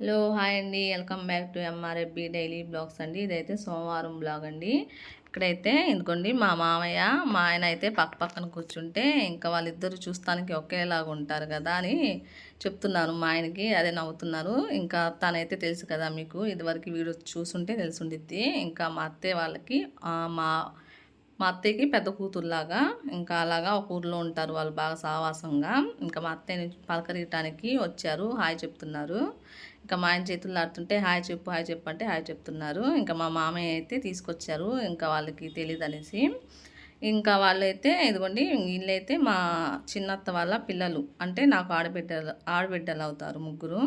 Hello hi అండి. Welcome back to MRFB daily blogs అండి. ఇదైతే సోమవారం బ్లాగ్ అండి. ఇక్కడైతే ఎందుకండి మా మామయ్య మా ఆయన అయితే పక్క పక్కన కూర్చుంటే ఇంకా వాళ్ళిద్దరు చూస్తానికి ఒకేలాగా ఉంటారు కదా అని చెప్తున్నాను మా ఆయనకి. అదే నవ్వుతున్నారు. ఇంకా తనైతే తెలుసు కదా మీకు. ఇదివరకు వీడియో చూసుంటే తెలిసి ఇంకా మా అత్తయ్య వాళ్ళకి మా మా అత్తయ్యకి పెద్ద కూతురులాగా ఇంకా అలాగా ఒక ఊర్లో ఉంటారు వాళ్ళు బాగా సావాసంగా. ఇంకా మా అత్తయ్యని పలకరియటానికి వచ్చారు. హాయ్ చెప్తున్నారు. ఇంకా మా ఆయన చేతుల్లో ఆడుతుంటే హాయ్ చెప్పు హాయ్ చెప్పు అంటే హాయ్ చెప్తున్నారు. ఇంకా మా మామయ్య అయితే తీసుకొచ్చారు. ఇంకా వాళ్ళకి తెలియదు అనేసి. ఇంకా వాళ్ళైతే ఇదిగోండి వీళ్ళైతే మా చిన్నత్త వాళ్ళ పిల్లలు. అంటే నాకు ఆడబిడ్డలు ఆడబిడ్డలు అవుతారు ముగ్గురు.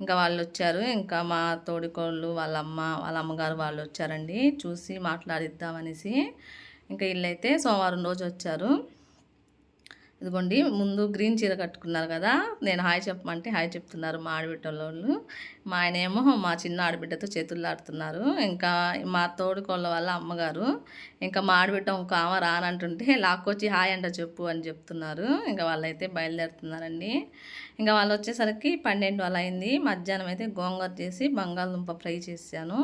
ఇంకా వాళ్ళు వచ్చారు. ఇంకా మా తోడికోళ్ళు వాళ్ళ అమ్మ వాళ్ళ అమ్మగారు వాళ్ళు వచ్చారండి. చూసి మాట్లాడిద్దామనేసి ఇంకా వీళ్ళైతే సోమవారం రోజు వచ్చారు. ఇదిగోండి ముందు గ్రీన్ చీర కట్టుకున్నారు కదా నేను హాయ్ చెప్పమంటే హాయ్ చెప్తున్నారు మా ఆడబిడ్డ వాళ్ళు. మా ఆయన ఏమో మా చిన్న ఆడబిడ్డతో చేతులు ఆడుతున్నారు ఇంకా మా తోడుకోళ్ళ వాళ్ళ అమ్మగారు ఇంకా మా ఆడబిడ్డ ఇంకో ఆమె రానంటుంటే లాక్కొచ్చి హాయ్ అంట చెప్పు అని చెప్తున్నారు. ఇంకా వాళ్ళైతే బయలుదేరుతున్నారండి. ఇంకా వాళ్ళు వచ్చేసరికి పన్నెండు అలా అయింది. మధ్యాహ్నం అయితే గోంగూర చేసి బంగాళదుంప ఫ్రై చేశాను.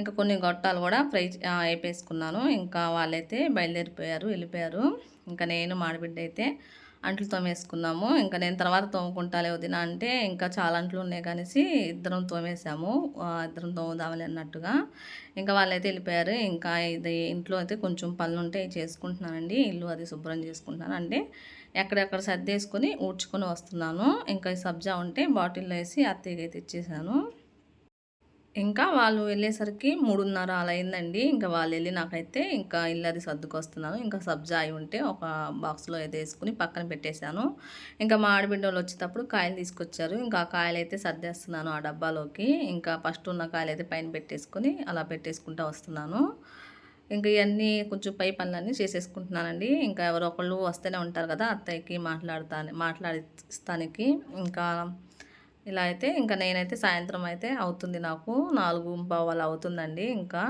ఇంకా కొన్ని గొట్టాలు కూడా ఫ్రై వేపేసుకున్నాను ఇంకా వాళ్ళైతే బయలుదేరిపోయారు వెళ్ళిపోయారు. ఇంకా నేను మాడిబిడ్డ అయితే అంట్లు తోమేసుకున్నాము. ఇంకా నేను తర్వాత తోముకుంటాలే వదిన అంటే ఇంకా చాలా అంట్లు ఉన్నాయి కనేసి ఇద్దరం తోమేసాము ఇద్దరం తోముదామని అన్నట్టుగా ఇంకా వాళ్ళైతే వెళ్ళిపోయారు. ఇంకా ఇది ఇంట్లో అయితే కొంచెం పనులు ఉంటే చేసుకుంటున్నానండి. ఇల్లు అది శుభ్రం చేసుకుంటున్నాను. అంటే ఎక్కడెక్కడ సర్దేసుకొని ఊడ్చుకొని వస్తున్నాను. ఇంకా ఈ సబ్జా ఉంటే బాటిల్లో వేసి అత్తయ్యకి అయితే ఇచ్చేసాను. ఇంకా వాళ్ళు వెళ్ళేసరికి మూడున్నర అలా అయిందండి. ఇంకా వాళ్ళు వెళ్ళి నాకైతే ఇంకా ఇల్లు అది సర్దుకొస్తున్నాను. ఇంకా సబ్జా అయి ఉంటే ఒక బాక్స్లో అయితే వేసుకుని పక్కన పెట్టేశాను. ఇంకా మా ఆడబిడ్డలు వచ్చేటప్పుడు కాయలు తీసుకొచ్చారు. ఇంకా ఆ కాయలు అయితే సర్దేస్తున్నాను ఆ డబ్బాలోకి. ఇంకా ఫస్ట్ ఉన్న కాయలు అయితే పైన పెట్టేసుకుని అలా పెట్టేసుకుంటూ వస్తున్నాను. ఇంకా ఇవన్నీ కొంచెం పై పనులన్నీ చేసేసుకుంటున్నానండి. ఇంకా ఎవరో ఒకళ్ళు వస్తూనే ఉంటారు కదా అత్తయ్యకి మాట్లాడతా మాట్లాడిస్తానికి. ఇంకా ఇలా అయితే ఇంకా నేనైతే సాయంత్రం అయితే అవుతుంది నాకు. నాలుగు పావాలు అవుతుందండి ఇంకా.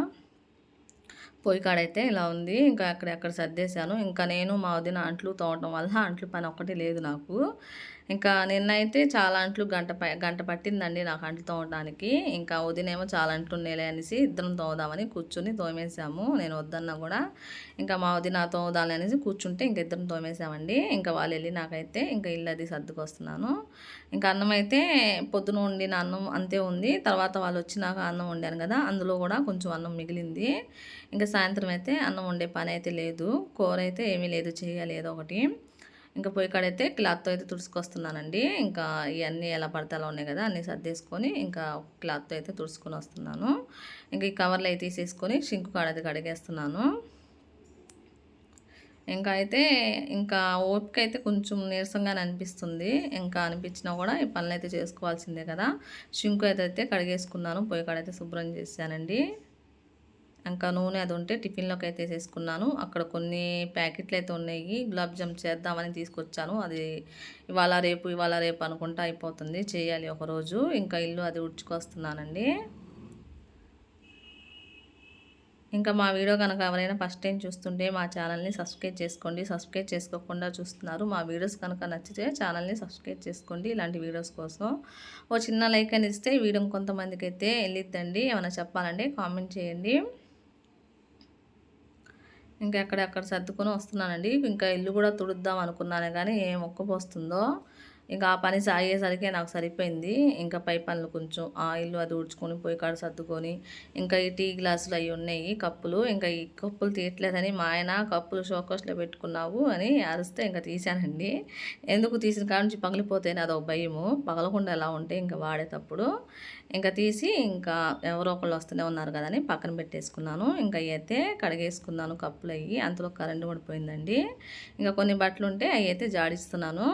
పొయ్యి కాడైతే ఇలా ఉంది. ఇంకా అక్కడ అక్కడ సర్దేశాను. ఇంకా నేను మా వదిన అంట్లు తోవటం వల్ల అంట్లు పని ఒక్కటి లేదు నాకు. ఇంకా నిన్నైతే చాలా అంట్లు గంట గంట పట్టిందండి నాకు అంట్లు తోమడానికి. ఇంకా ఉదయనేమో చాలా అంట్లు ఉన్నాయిలే అనేసి ఇద్దరం తోమదామని కూర్చుని తోమేసాము. నేను వద్దన్నా కూడా ఇంకా మా వదిన తోదాలి అనేసి కూర్చుంటే ఇంక ఇద్దరం తోమేసామండి. ఇంకా వాళ్ళు వెళ్ళి నాకైతే ఇంకా ఇల్లు అది సర్దుకొస్తున్నాను. ఇంకా అన్నం అయితే పొద్దున వండిన అన్నం అంతే ఉంది. తర్వాత వాళ్ళు వచ్చి నాకు అన్నం వండాను కదా అందులో కూడా కొంచెం అన్నం మిగిలింది. ఇంకా సాయంత్రం అయితే అన్నం వండే పని అయితే లేదు. కూర అయితే ఏమీ లేదు చేయాలి ఏదో ఒకటి. ఇంకా పొయ్యి కాడైతే క్లాత్తో అయితే తుడుచుకొస్తున్నానండి. ఇంకా ఇవన్నీ ఎలా పడితే అలా ఉన్నాయి కదా అన్నీ సర్దేసుకొని ఇంకా క్లాత్తో అయితే తుడుచుకొని వస్తున్నాను. ఇంకా ఈ కవర్లు అయితే తీసేసుకొని షింకు కాడైతే కడిగేస్తున్నాను. ఇంకా అయితే ఇంకా ఓపిక అయితే కొంచెం నీరసంగానే అనిపిస్తుంది. ఇంకా అనిపించినా కూడా ఈ పనులు అయితే చేసుకోవాల్సిందే కదా. షింకు అయితే కడిగేసుకున్నాను పొయ్యి కాడైతే శుభ్రం చేశానండి. ఇంకా నూనె అది ఉంటే టిఫిన్లోకి అయితే వేసేసుకున్నాను. అక్కడ కొన్ని ప్యాకెట్లు అయితే ఉన్నాయి. గులాబ్ జామ్ చేద్దామని తీసుకొచ్చాను. అది ఇవాళ రేపు ఇవాళ రేపు అనుకుంటా అయిపోతుంది. చేయాలి ఒకరోజు ఇంకా ఇల్లు అది ఉడ్చుకొస్తున్నానండి. ఇంకా మా వీడియో కనుక ఎవరైనా ఫస్ట్ టైం చూస్తుంటే మా ఛానల్ని సబ్స్క్రైబ్ చేసుకోండి. సబ్స్క్రైబ్ చేసుకోకుండా చూస్తున్నారు. మా వీడియోస్ కనుక నచ్చితే ఛానల్ని సబ్స్క్రైబ్ చేసుకోండి. ఇలాంటి వీడియోస్ కోసం ఓ చిన్న లైక్ అని ఇస్తే వీడియో కొంతమందికి అయితే వెళ్ళిద్దండి. ఏమైనా చెప్పాలంటే కామెంట్ చేయండి. ఇంకా ఎక్కడెక్కడ సర్దుకొని వస్తున్నానండి. ఇంకా ఇల్లు కూడా తుడుద్దాం అనుకున్నాను కానీ ఏం మొక్కపోస్తుందో. ఇంకా ఆ పని సాగేసరికి నాకు సరిపోయింది. ఇంకా పై పనులు కొంచెం ఆయిల్ అది ఊడ్చుకొని పోయి కాడ సర్దుకొని ఇంకా ఈ టీ గ్లాసులు అవి ఉన్నాయి కప్పులు. ఇంకా ఈ కప్పులు తీయట్లేదని మా ఆయన కప్పులు షోకోస్లో పెట్టుకున్నావు అని అరిస్తే ఇంకా తీశానండి. ఎందుకు తీసిన కాడ నుంచి పగిలిపోతేనే అదొక భయము. పగలకుండా ఎలా ఉంటే ఇంకా వాడేటప్పుడు. ఇంకా తీసి ఇంకా ఎవరో ఒకళ్ళు వస్తూనే ఉన్నారు కదా అని పక్కన పెట్టేసుకున్నాను. ఇంకా అయితే కడిగేసుకున్నాను కప్పులు అయ్యి. అంతలో కరెంటు పడిపోయిందండి. ఇంకా కొన్ని బట్టలు ఉంటే అవి అయితే జాడిస్తున్నాను.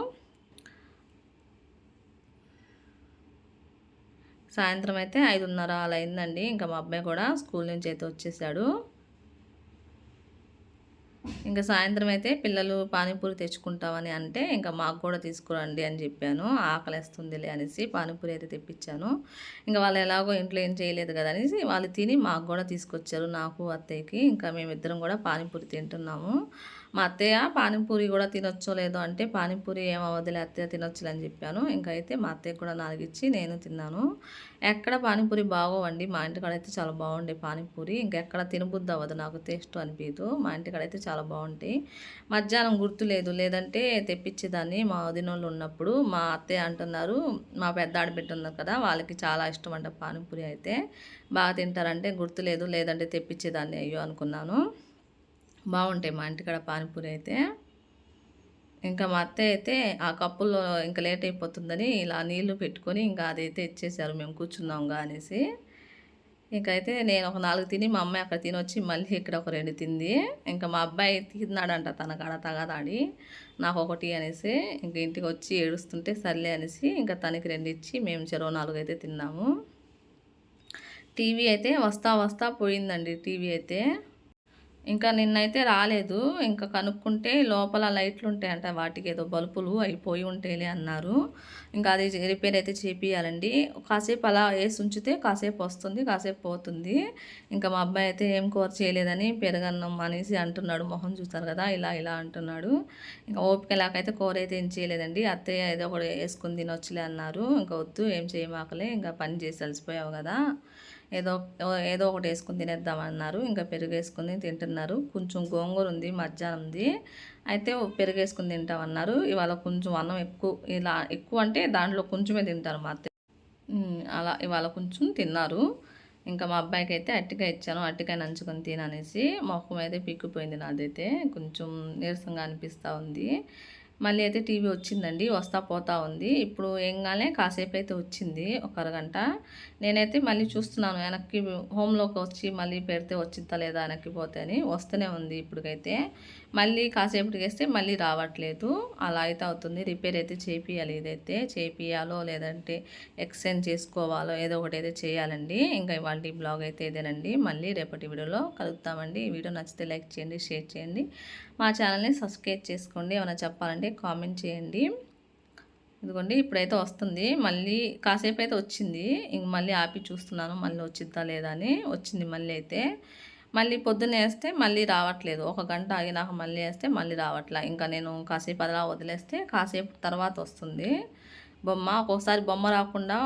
సాయంత్రం అయితే ఐదున్నర అలా అయిందండి. ఇంకా మా అబ్బాయి కూడా స్కూల్ నుంచి అయితే వచ్చేసాడు. ఇంకా సాయంత్రం అయితే పిల్లలు పానీపూరి తెచ్చుకుంటామని అంటే ఇంకా మాకు కూడా తీసుకురండి అని చెప్పాను. ఆకలిస్తుందిలే అనేసి పానీపూరి అయితే తెప్పించాను. ఇంకా వాళ్ళు ఎలాగో ఇంట్లో ఏం చేయలేదు కదా అనేసి వాళ్ళు తిని మాకు కూడా తీసుకొచ్చారు. నాకు అత్తయ్యకి ఇంకా మేమిద్దరం కూడా పానీపూరి తింటున్నాము. మా అత్తయ్య పానీపూరి కూడా తినొచ్చో లేదో అంటే పానీపూరి ఏమవదిలే అత్తయ్య తినొచ్చులే అని చెప్పాను. ఇంకా అయితే మా అత్తయ్య కూడా నాలుగిచ్చి నేను తిన్నాను. ఎక్కడ పానీపూరి బాగోవండి మా ఇంటికాడ అయితే చాలా బాగుండే పానీపూరి. ఇంకెక్కడ తినబుద్ది అవ్వదు నాకు టేస్ట్ అనిపించదు మా ఇంటికాడ అయితే చాలా బాగుంటాయి. మధ్యాహ్నం గుర్తు లేదు లేదంటే తెప్పించేదాన్ని మా వదినోళ్ళు ఉన్నప్పుడు. మా అత్తయ్య అంటున్నారు మా పెద్ద ఆడబిడ్డ ఉన్నారు కదా వాళ్ళకి చాలా ఇష్టం అంట పానీపూరి అయితే. బాగా తింటారంటే గుర్తులేదు లేదంటే తెప్పించేదాన్ని అయ్యో అనుకున్నాను. బాగుంటాయి మా ఇంటికాడ పానీపూరి అయితే. ఇంకా మా అత్తయ్య అయితే ఆ కప్పుల్లో ఇంకా లేట్ అయిపోతుందని ఇలా నీళ్ళు పెట్టుకొని ఇంకా అదైతే ఇచ్చేసారు మేము కూర్చున్నాం అనేసి. ఇంకైతే నేను ఒక నాలుగు తిని మా అమ్మాయి అక్కడ తినొచ్చి మళ్ళీ ఇక్కడ ఒక రెండు తింది. ఇంకా మా అబ్బాయి తిన్నాడంట తన కాడ తగదాడి నాకు ఒకటి అనేసి. ఇంక ఇంటికి వచ్చి ఏడుస్తుంటే సర్లే అనేసి ఇంకా తనకి రెండు ఇచ్చి మేము చెరవ నాలుగు అయితే తిన్నాము. టీవీ అయితే వస్తా వస్తా పోయిందండి టీవీ అయితే. ఇంకా నిన్నైతే రాలేదు. ఇంకా కనుక్కుంటే లోపల లైట్లు ఉంటాయంట. వాటికి ఏదో బల్బులు అయిపోయి ఉంటాయిలే అన్నారు. ఇంకా అది రిపేర్ అయితే చేపియాలండి కాసేపు అలా వేసి ఉంచితే కాసేపు వస్తుంది కాసేపు పోతుంది. ఇంకా మా అబ్బాయి అయితే ఏం కోర చేయలేదని పెరగన్నం అనేసి అంటున్నాడు. మొహం చూస్తారు కదా ఇలా ఇలా అంటున్నాడు. ఇంకా ఓపిక లేకైతే కూర అయితే ఏం చేయలేదండి. అత్తయ్య ఏదో ఒకటి వేసుకుని తినొచ్చులే అన్నారు. ఇంకా వద్దు ఏం చేయమాకలే. ఇంకా పని చేసి అలసిపోయావు కదా. ఏదో ఏదో ఒకటి వేసుకుని తినేద్దామన్నారు ఇంకా పెరుగు వేసుకుని తింటున్నారు. కొంచెం గోంగూర ఉంది మధ్యాహ్నంది అయితే పెరుగు వేసుకుని తింటామన్నారు ఇవాళ కొంచెం అన్నం ఎక్కువ ఇలా ఎక్కువ అంటే దాంట్లో కొంచెమే తింటారు మా అత్త అలా ఇవాళ కొంచెం తిన్నారు. ఇంకా మా అబ్బాయికి అయితే అట్టికాయ ఇచ్చాను. అట్టికాయ నంచుకొని తిననేసి మొహం అయితే పిక్కిపోయింది నాదైతే. కొంచెం నీరసంగా అనిపిస్తూ ఉంది. మళ్ళీ అయితే టీవీ వచ్చిందండి వస్తా పోతా ఉంది. ఇప్పుడు ఏంగానే కాసేపు అయితే వచ్చింది ఒక అరగంట. నేనైతే మళ్ళీ చూస్తున్నాను వెనక్కి హోమ్లోకి వచ్చి మళ్ళీ పెడితే వచ్చిందా లేదా వెనక్కి పోతే అని. వస్తూనే ఉంది ఇప్పటికైతే. మళ్ళీ కాసేపటికి వేస్తే మళ్ళీ రావట్లేదు. అలా అయితే అవుతుంది. రిపేర్ అయితే చేపియాలి ఇదైతే చేపియాలో లేదంటే ఎక్స్చేంజ్ చేసుకోవాలో ఏదో ఒకటి అయితే చేయాలండి. ఇంకా ఇవాళ బ్లాగ్ అయితే ఇదేనండి. మళ్ళీ రేపటి వీడియోలో కలుగుతామండి ఈ వీడియో నచ్చితే లైక్ చేయండి షేర్ చేయండి. మా ఛానల్ని సబ్స్క్రైబ్ చేసుకోండి. ఏమైనా చెప్పాలంటే కామెంట్ చేయండి. ఇదిగోండి ఇప్పుడైతే వస్తుంది. మళ్ళీ కాసేపు అయితే వచ్చింది. ఇంక మళ్ళీ ఆపి చూస్తున్నాను. మళ్ళీ వచ్చిద్దా లేదా అని. వచ్చింది మళ్ళీ అయితే. మళ్ళీ పొద్దున్న వేస్తే మళ్ళీ రావట్లేదు. ఒక గంట ఆగినాక మళ్ళీ వేస్తే మళ్ళీ రావట్లే. ఇంకా నేను కాసేపు అలా వదిలేస్తే కాసేపు తర్వాత వస్తుంది. బొమ్మ ఒక్కొక్కసారి బొమ్మ రాకుండా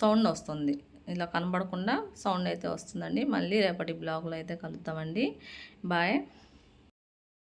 సౌండ్ వస్తుంది. ఇలా కనబడకుండా సౌండ్ అయితే వస్తుందండి. మళ్ళీ రేపటి బ్లాగ్లో అయితే కలుద్దామండి. బాయ్.